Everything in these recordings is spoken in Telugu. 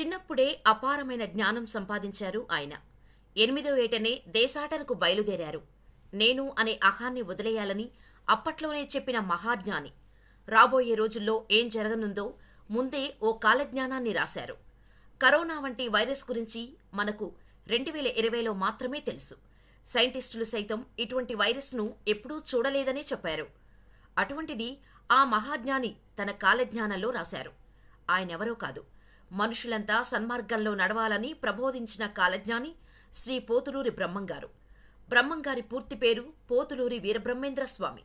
చిన్నప్పుడే అపారమైన జ్ఞానం సంపాదించారు ఆయన. ఎనిమిదో ఏటనే దేశాటనకు బయలుదేరారు. నేను అనే అహాన్ని వదిలేయాలని అప్పట్లోనే చెప్పిన మహాజ్ఞాని. రాబోయే రోజుల్లో ఏం జరగనుందో ముందే ఓ కాలజ్ఞానాన్ని రాశారు. కరోనా వంటి వైరస్ గురించి మనకు రెండు వేల ఇరవైలో మాత్రమే తెలుసు. సైంటిస్టులు సైతం ఇటువంటి వైరస్ను ఎప్పుడూ చూడలేదనే చెప్పారు. అటువంటిది ఆ మహాజ్ఞాని తన కాలజ్ఞానంలో రాశారు. ఆయనెవరో కాదు. మనుషులంతా సన్మార్గంలో నడవాలని ప్రబోధించిన కాలజ్ఞాని శ్రీ పోతులూరి బ్రహ్మంగారు. బ్రహ్మంగారి పూర్తి పేరు పోతులూరి వీరబ్రహ్మేంద్ర స్వామి.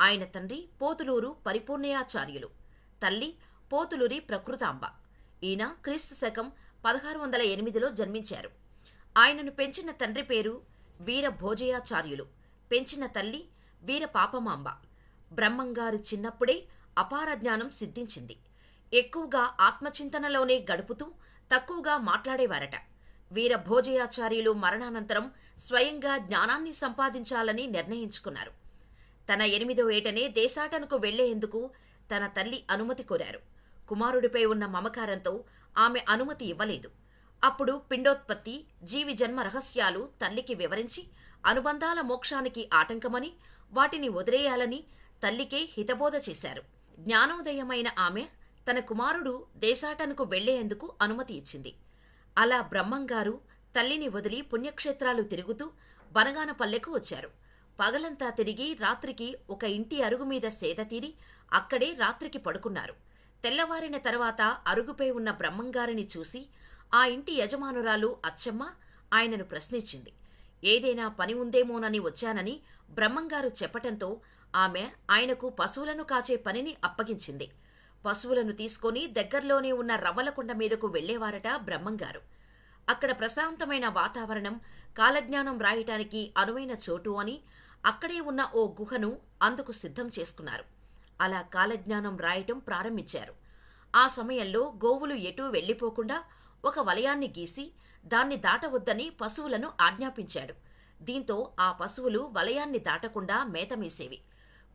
ఆయన తండ్రి పోతులూరు పరిపూర్ణయాచార్యులు. తల్లి పోతులూరి ప్రకృతాంబ. ఈయన క్రీస్తు శకం పదహారు వందల ఎనిమిదిలో జన్మించారు. ఆయనను పెంచిన తండ్రి పేరు వీర భోజయాచార్యులు పెంచిన తల్లి వీర పాపమాంబ బ్రహ్మంగారు చిన్నప్పుడే అపార జ్ఞానం సిద్ధించింది. ఎక్కువగా ఆత్మచింతనలోనే గడుపుతూ తక్కువగా మాట్లాడేవారట. వీర భోజయాచార్యులు మరణానంతరం స్వయంగా జ్ఞానాన్ని సంపాదించాలని నిర్ణయించుకున్నారు. తన ఎనిమిదో ఏటనే దేశాటనకు వెళ్ళేందుకు తన తల్లి అనుమతి కోరారు. కుమారుడిపై ఉన్న మమకారంతో ఆమె అనుమతి ఇవ్వలేదు. అప్పుడు పిండోత్పత్తి జీవి జన్మ రహస్యాలు తల్లికి వివరించి అనుబంధాల మోక్షానికి ఆటంకమని వాటిని వదిలేయాలని తల్లికే హితబోధ చేశారు. జ్ఞానోదయమైన ఆమె తన కుమారుడు దేశాటనకు వెళ్ళేందుకు అనుమతి ఇచ్చింది. అలా బ్రహ్మంగారు తల్లిని వదిలి పుణ్యక్షేత్రాలు తిరుగుతూ బనగానపల్లెకు వచ్చారు. పగలంతా తిరిగి రాత్రికి ఒక ఇంటి అరుగు మీద సేద తీరి అక్కడే రాత్రికి పడుకున్నారు. తెల్లవారిన తర్వాత అరుగుపై ఉన్న బ్రహ్మంగారిని చూసి ఆ ఇంటి యజమానురాలు అచ్చమ్మ ఆయనను ప్రశ్నించింది. ఏదైనా పని ఉందేమోనని వచ్చానని బ్రహ్మంగారు చెప్పటంతో ఆమె ఆయనకు పశువులను కాచే పనిని అప్పగించింది. పశువులను తీసుకొని దగ్గర్లోనే ఉన్న రవ్వలకొండ మీదకు వెళ్ళేవారట బ్రహ్మంగారు. అక్కడ ప్రశాంతమైన వాతావరణం కాలజ్ఞానం రాయటానికి అనువైన చోటు అని అక్కడే ఉన్న ఓ గుహను అందుకు సిద్ధం చేసుకున్నారు. అలా కాలజ్ఞానం రాయటం ప్రారంభించారు. ఆ సమయంలో గోవులు ఎటూ వెళ్ళిపోకుండా ఒక వలయాన్ని గీసి దాన్ని దాటవద్దని పశువులను ఆజ్ఞాపించాడు. దీంతో ఆ పశువులు వలయాన్ని దాటకుండా మేతమేసేవి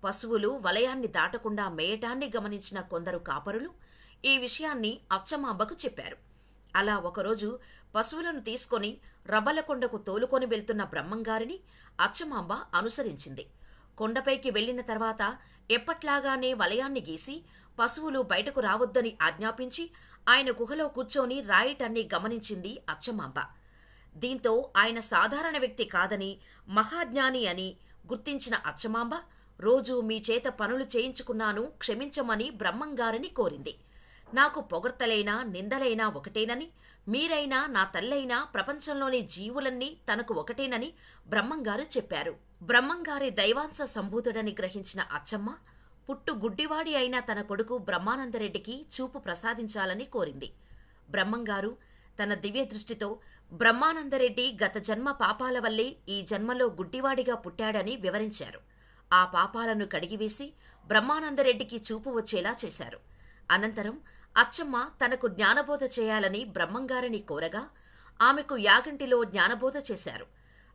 పశువులు వలయాన్ని దాటకుండా మేయటాన్ని గమనించిన కొందరు కాపరులు ఈ విషయాన్ని అచ్చమాంబకు చెప్పారు. అలా ఒకరోజు పశువులను తీసుకొని రబ్బలకొండకు తోలుకొని వెళ్తున్న బ్రహ్మంగారిని అచ్చమాంబ అనుసరించింది. కొండపైకి వెళ్ళిన తర్వాత ఎప్పట్లాగానే వలయాన్ని గీసి పశువులు బయటకు రావద్దని ఆజ్ఞాపించి ఆయన గుహలో కూర్చొని రాయటాన్ని గమనించింది అచ్చమాంబ. దీంతో ఆయన సాధారణ వ్యక్తి కాదని మహాజ్ఞాని అని గుర్తించిన అచ్చమాంబ రోజూ మీ చేత పనులు చేయించుకున్నాను క్షమించమని బ్రహ్మంగారిని కోరింది. నాకు పొగడ్తలైనా నిందలైనా ఒకటేనని మీరైనా నా తల్లైనా ప్రపంచంలోని జీవులన్నీ తనకు ఒకటేనని బ్రహ్మంగారు చెప్పారు. బ్రహ్మంగారి దైవాంశ సంభూతుడని గ్రహించిన అచ్చమ్మ పుట్టు గుడ్డివాడి అయిన తన కొడుకు బ్రహ్మానందరెడ్డికి చూపు ప్రసాదించాలని కోరింది. బ్రహ్మంగారు తన దివ్య దృష్టితో బ్రహ్మానందరెడ్డి గత జన్మ పాపాల వల్లే ఈ జన్మలో గుడ్డివాడిగా పుట్టాడని వివరించారు. ఆ పాపాలను కడిగివేసి బ్రహ్మానందరెడ్డికి చూపు వచ్చేలా చేశారు. అనంతరం అచ్చమ్మ తనకు జ్ఞానబోధ చేయాలని బ్రహ్మంగారిని కోరగా ఆమెకు యాగంటిలో జ్ఞానబోధ చేశారు.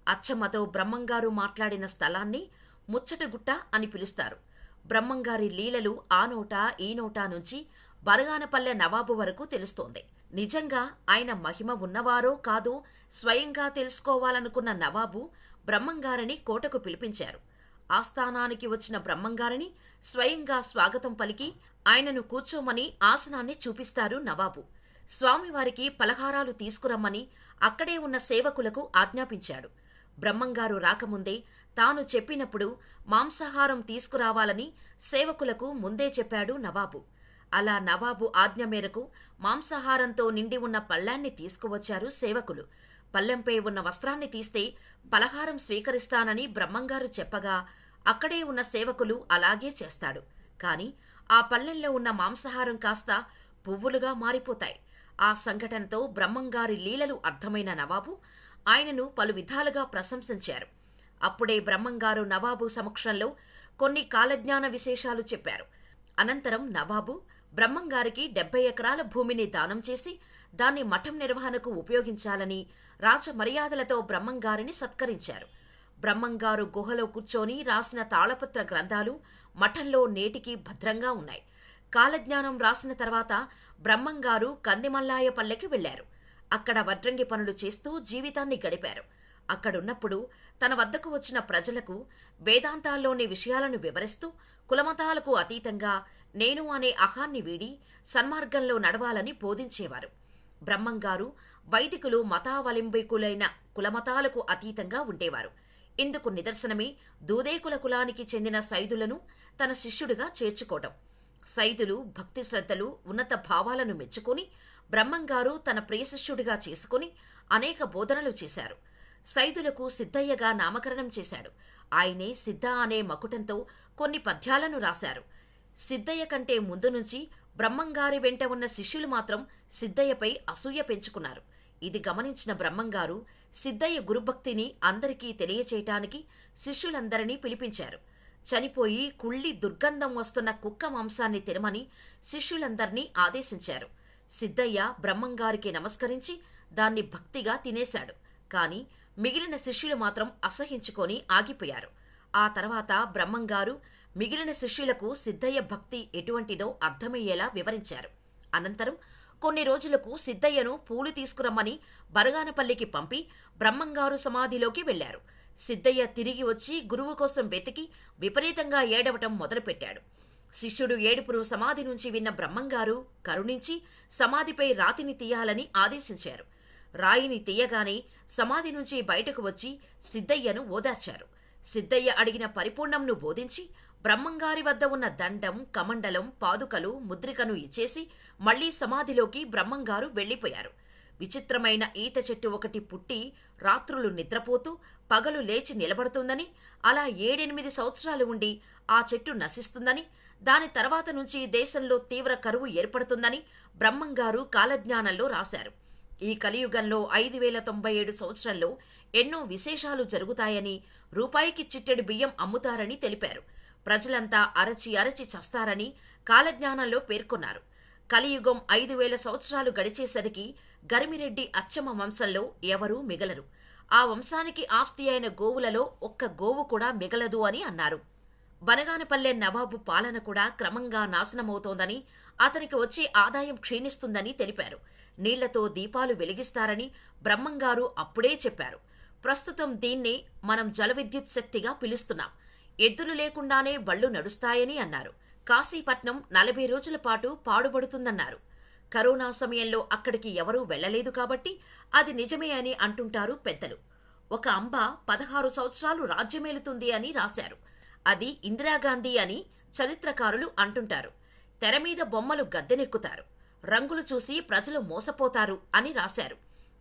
అచ్చమ్మతో బ్రహ్మంగారు మాట్లాడిన స్థలాన్ని ముచ్చటగుట్ట అని పిలుస్తారు. బ్రహ్మంగారి లీలలు ఆ నోట ఈ నోటా నుంచి బరగానపల్లె నవాబు వరకు తెలుస్తోంది. నిజంగా ఆయన మహిమ ఉన్నవారో కాదో స్వయంగా తెలుసుకోవాలనుకున్న నవాబు బ్రహ్మంగారిని కోటకు పిలిపించారు. ఆస్థానానికి వచ్చిన బ్రహ్మంగారిని స్వయంగా స్వాగతం పలికి ఆయనను కూర్చోమని ఆసనాన్ని చూపిస్తారు నవాబు. స్వామివారికి పలహారాలు తీసుకురమ్మని అక్కడే ఉన్న సేవకులకు ఆజ్ఞాపించాడు. బ్రహ్మంగారు రాకముందే తాను చెప్పినప్పుడు మాంసాహారం తీసుకురావాలని సేవకులకు ముందే చెప్పాడు నవాబు. అలా నవాబు ఆజ్ఞ మేరకు మాంసాహారంతో నిండి ఉన్న పళ్ళాన్ని తీసుకువచ్చారు సేవకులు. పల్లెంపై ఉన్న వస్త్రాన్ని తీస్తే పలహారం స్వీకరిస్తానని బ్రహ్మంగారు చెప్పగా అక్కడే ఉన్న సేవకులు అలాగే చేస్తాడు. కాని ఆ పల్లెల్లో ఉన్న మాంసాహారం కాస్త పువ్వులుగా మారిపోతాయి. ఆ సంఘటనతో బ్రహ్మంగారి లీలలు అర్థమైన నవాబు ఆయనను పలు విధాలుగా ప్రశంసించారు. అప్పుడే బ్రహ్మంగారు నవాబు సమక్షంలో కొన్ని కాలజ్ఞాన విశేషాలు చెప్పారు. అనంతరం నవాబు బ్రహ్మంగారికి డెబ్బై ఎకరాల భూమిని దానం చేసి దాన్ని మఠం నిర్వహణకు ఉపయోగించాలని రాజ మర్యాదలతో బ్రహ్మంగారిని సత్కరించారు. బ్రహ్మంగారు గుహలో కూర్చొని రాసిన తాళపత్ర గ్రంథాలు మఠంలో నేటికి భద్రంగా ఉన్నాయి. కాలజ్ఞానం రాసిన తర్వాత బ్రహ్మంగారు కందిమల్లాయపల్లెకి వెళ్ళారు అక్కడ వడ్రంగి పనులు చేస్తూ జీవితాన్ని గడిపారు. అక్కడున్నప్పుడు తన వద్దకు వచ్చిన ప్రజలకు వేదాంతాల్లోని విషయాలను వివరిస్తూ కులమతాలకు అతీతంగా నేను అనే అహాన్ని వీడి సన్మార్గంలో నడవాలని బోధించేవారు. బ్రహ్మంగారు వైదికులు మతావలింబికులైన కులమతాలకు అతీతంగా ఉండేవారు. ఇందుకు నిదర్శనమే దూదేకుల కులానికి చెందిన సైదులను తన శిష్యుడిగా చేర్చుకోవడం సైదులు భక్తి శ్రద్ధలు ఉన్నత భావాలను మెచ్చుకొని బ్రహ్మంగారు తన ప్రియశిష్యుడిగా చేసుకుని అనేక బోధనలు చేశారు. సైదులకు సిద్ధయ్యగా నామకరణం చేశాడు. ఆయనే సిద్ధ అనే మకుటంతో కొన్ని పద్యాలను రాశారు. సిద్ధయ్య కంటే ముందు నుంచి బ్రహ్మంగారి వెంట ఉన్న శిష్యులు మాత్రం సిద్ధయ్యపై అసూయ పెంచుకున్నారు. ఇది గమనించిన బ్రహ్మంగారు సిద్ధయ్య గురుభక్తిని అందరికీ తెలియచేయటానికి శిష్యులందరినీ పిలిపించారు. చనిపోయి కుళ్ళి దుర్గంధం వస్తున్న కుక్క మాంసాన్ని తినమని శిష్యులందర్నీ ఆదేశించారు. సిద్ధయ్య బ్రహ్మంగారికి నమస్కరించి దాన్ని భక్తిగా తినేశాడు. కాని మిగిలిన శిష్యులు మాత్రం అసహించుకొని ఆగిపోయారు. ఆ తర్వాత బ్రహ్మంగారు మిగిలిన శిష్యులకు సిద్ధయ్య భక్తి ఎటువంటిదో అర్థమయ్యేలా వివరించారు. అనంతరం కొన్ని రోజులకు సిద్ధయ్యను పూలు తీసుకురమ్మని బరగానపల్లికి పంపి బ్రహ్మంగారు సమాధిలోకి వెళ్ళారు సిద్ధయ్య తిరిగి వచ్చి గురువు కోసం వెతికి విపరీతంగా ఏడవటం మొదలుపెట్టాడు. శిష్యుడు ఏడుపును సమాధి నుంచి విన్న బ్రహ్మంగారు కరుణించి సమాధిపై రాతిని తీయాలని ఆదేశించారు. రాయిని తీయగానే సమాధి నుంచి బయటకు వచ్చి సిద్ధయ్యను ఓదార్చారు. సిద్ధయ్య అడిగిన పరిపూర్ణంను బోధించి బ్రహ్మంగారి వద్ద ఉన్న దండం కమండలం పాదుకలు ముద్రికను ఇచ్చేసి మళ్ళీ సమాధిలోకి బ్రహ్మంగారు వెళ్ళిపోయారు విచిత్రమైన ఈత చెట్టు ఒకటి పుట్టి రాత్రులు నిద్రపోతూ పగలు లేచి నిలబడుతుందని అలా ఏడెనిమిది సంవత్సరాలు ఉండి ఆ చెట్టు నశిస్తుందని దాని తర్వాత నుంచి దేశంలో తీవ్ర కరువు ఏర్పడుతుందని బ్రహ్మంగారు కాలజ్ఞానంలో రాశారు. ఈ కలియుగంలో ఐదు వేల తొంభై ఏడు సంవత్సరంలో ఎన్నో విశేషాలు జరుగుతాయని రూపాయికి చిట్టెడు బియ్యం అమ్ముతారని తెలిపారు. ప్రజలంతా అరచి అరచి చస్తారని కాలజ్ఞానంలో పేర్కొన్నారు. కలియుగం ఐదు వేల సంవత్సరాలు గడిచేసరికి గరిమిరెడ్డి అచ్చమ్మ వంశంలో ఎవరూ మిగలరు. ఆ వంశానికి ఆస్తి అయిన గోవులలో ఒక్క గోవు కూడా మిగలదు అని అన్నారు. బనగానపల్లె నవాబు పాలన కూడా క్రమంగా నాశనమవుతోందని అతనికి వచ్చే ఆదాయం క్షీణిస్తుందని తెలిపారు. నీళ్ళతో దీపాలు వెలిగిస్తారని బ్రహ్మంగారు అప్పుడే చెప్పారు. ప్రస్తుతం దీన్నే మనం జలవిద్యుత్ శక్తిగా పిలుస్తున్నాం. ఎద్దులు లేకుండానే బళ్ళు నడుస్తాయని అన్నారు. కాశీపట్నం నలభై రోజుల పాటు పాడుబడుతుందన్నారు. కరోనా సమయంలో అక్కడికి ఎవరూ వెళ్ళలేదు కాబట్టి అది నిజమే అని అంటుంటారు పెద్దలు. ఒక అంబ పదహారు సంవత్సరాలు రాజ్యమేలుతుంది అని రాశారు. అది ఇందిరాగాంధీ అని చరిత్రకారులు అంటుంటారు. తెర మీద బొమ్మలు గద్దెనెక్కుతారు. రంగులు చూసి ప్రజలు మోసపోతారు అని రాశారు.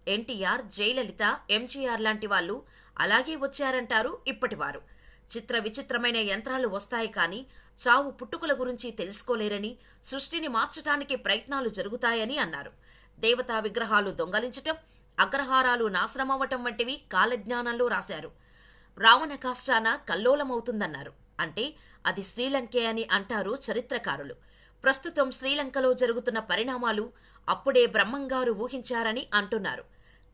ఎన్టీఆర్ జయలలిత ఎంజీఆర్ లాంటి వాళ్ళు అలాగే వచ్చారంటారు ఇప్పటివారు. చిత్ర విచిత్రమైన యంత్రాలు వస్తాయి కానీ చావు పుట్టుకుల గురించి తెలుసుకోలేరని సృష్టిని మార్చటానికి ప్రయత్నాలు జరుగుతాయని అన్నారు. దేవతా విగ్రహాలు దొంగలించటం అగ్రహారాలు నాశనమవ్వటం వంటివి కాలజ్ఞానంలో రాశారు. రావణ కాష్టాన కల్లోలమవుతుందన్నారు. అంటే అది శ్రీలంకే అని అంటారు చరిత్రకారులు. ప్రస్తుతం శ్రీలంకలో జరుగుతున్న పరిణామాలు అప్పుడే బ్రహ్మంగారు ఊహించారని అంటున్నారు.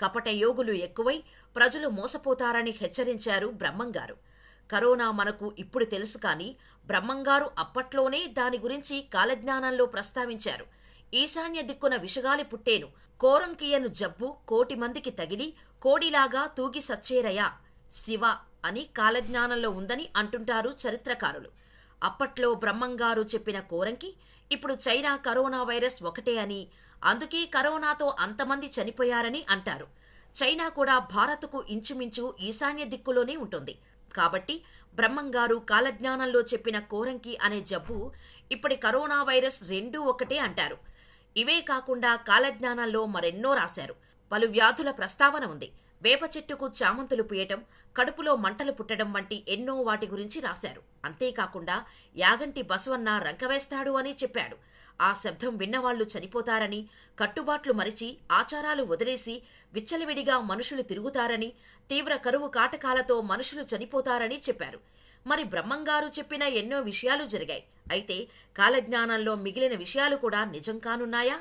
కపట యోగులు ఎక్కువై ప్రజలు మోసపోతారని హెచ్చరించారు బ్రహ్మంగారు. కరోనా మనకు ఇప్పుడు తెలుసు కానీ బ్రహ్మంగారు అప్పట్లోనే దాని గురించి కాలజ్ఞానంలో ప్రస్తావించారు. ఈశాన్య దిక్కున విషగాలి పుట్టేను. కోరంకియను జబ్బు కోటి మందికి తగిలి కోడిలాగా తూగి సచ్చేరయా. శివ అని కాలజ్ఞానంలో ఉందని అంటుంటారు చరిత్రకారులు. అప్పట్లో బ్రహ్మంగారు చెప్పిన కోరంకి ఇప్పుడు చైనా కరోనా వైరస్ ఒకటే అని అందుకే కరోనాతో అంతమంది చనిపోయారని అంటారు. చైనా కూడా భారత్కు ఇంచుమించు ఈశాన్య దిక్కులోనే ఉంటుంది. కాబట్టి బ్రహ్మంగారు కాలజ్ఞానంలో చెప్పిన కోరంకి అనే జబ్బు ఇప్పటి కరోనా వైరస్ రెండూ ఒకటే అంటారు. ఇవే కాకుండా కాలజ్ఞానంలో మరెన్నో రాశారు. పలు వ్యాధుల ప్రస్తావన ఉంది. వేప చెట్టుకు చామంతులు పూయటం కడుపులో మంటలు పుట్టడం వంటి ఎన్నో వాటి గురించి రాశారు. అంతేకాకుండా యాగంటి బసవన్న రంకవేస్తాడు అని చెప్పాడు. ఆ శబ్దం విన్నవాళ్ళు చనిపోతారని కట్టుబాట్లు మరిచి ఆచారాలు వదిలేసి విచ్చలవిడిగా మనుషులు తిరుగుతారని తీవ్ర కరువు కాటకాలతో మనుషులు చనిపోతారని చెప్పారు. మరి బ్రహ్మంగారు చెప్పిన ఎన్నో విషయాలు జరిగాయి. అయితే కాలజ్ఞానంలో మిగిలిన విషయాలు కూడా నిజం కానున్నాయా?